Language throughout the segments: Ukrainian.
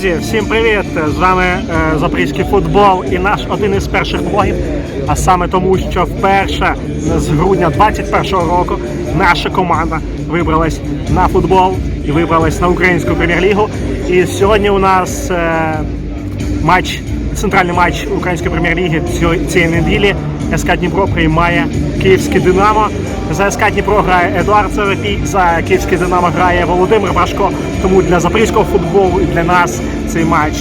Друзі, Всім привіт! З вами е, Запорізький футбол і наш один із перших блогів. А саме тому, що вперше з грудня 21-го року наша команда вибралась на футбол і вибралась на українську прем'єр-лігу. І сьогодні у нас е, матч, центральний матч української прем'єр-ліги цієї неділі. СК Дніпро приймає Київське Динамо. За СК Дніпро грає Едуард Сарапій, за Київське Динамо грає Володимир Брашко. Тому для запорізького футболу і для нас цей матч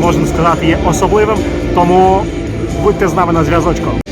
можна сказати є особливим. Тому будьте з нами на зв'язочку.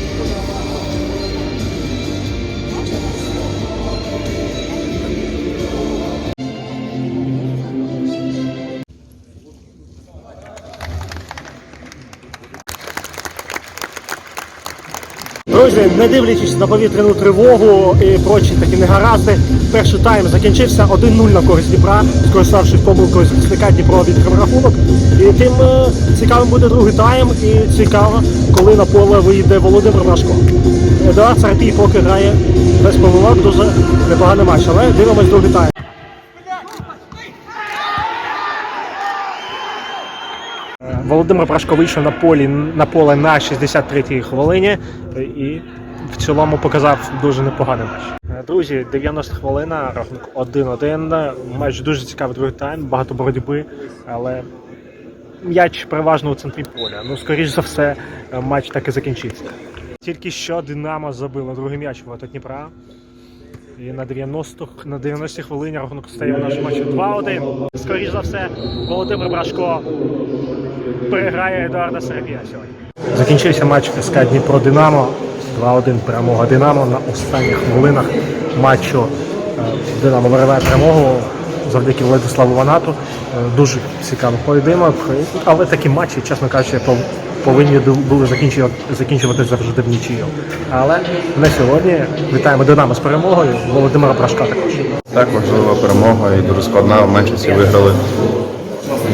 Друзі, не дивлячись на повітряну тривогу і прочі такі негаразди, перший тайм закінчився 1-0 на користь Дніпра, скориставшись помилкою захисника Дніпро відкрив рахунок. І тим е, цікавим буде другий тайм, і цікаво, коли на поле вийде Володимир Брашко. Едуард Сарпій поки грає без помилок, дуже непоганий матч, але дивимось другий тайм. Володимир Брашко вийшов на полі на поле на 63-й хвилині і в цілому показав дуже непоганий матч. Е, Друзі, 90 хвилина, рахунок 1-1. Матч дуже цікавий другий тайм, багато боротьби, але м'яч переважно у центрі поля. Ну, скоріш за все, е, матч так і закінчиться. Тільки що Динамо забило другий м'яч проти Дніпра. І на 90 на 90 хвилині рахунок стає в нашому матчі 2-1. Скоріш за все, Володимир Брашко переграє Едуарда Сербія сьогодні. Закінчився матч СК Дніпро Динамо. 2-1 перемога Динамо на останніх хвилинах матчу. е, Динамо вириває перемогу завдяки Владиславу Ванату. Е, Дуже цікавий поєдинок. Але такі матчі, чесно кажучи, пов- повинні були закінчувати, завжди в нічию. Але на сьогодні вітаємо Динамо з перемогою. Володимира Брашка також. Так, важлива перемога і дуже складна. В меншості виграли.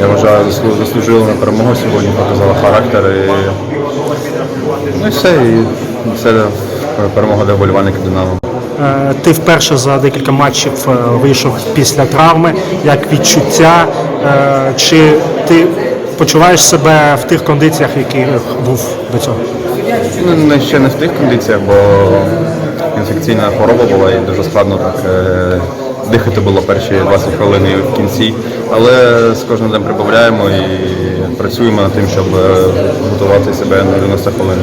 Я вважаю, заслу- заслужили на перемогу сьогодні, показали характер. І... Ну і все, і це перемога для вболівальників Динамо. Е, Ти вперше за декілька матчів е, вийшов після травми. Як відчуття? Е, Чи ти почуваєш себе в тих кондиціях, які був до цього? Ну, не- ще не в тих кондиціях, бо інфекційна хвороба була і дуже складно так дихати було перші 20 хвилин в кінці. Але з кожним днем прибавляємо і працюємо над тим, щоб е, готувати себе на 90 хвилин.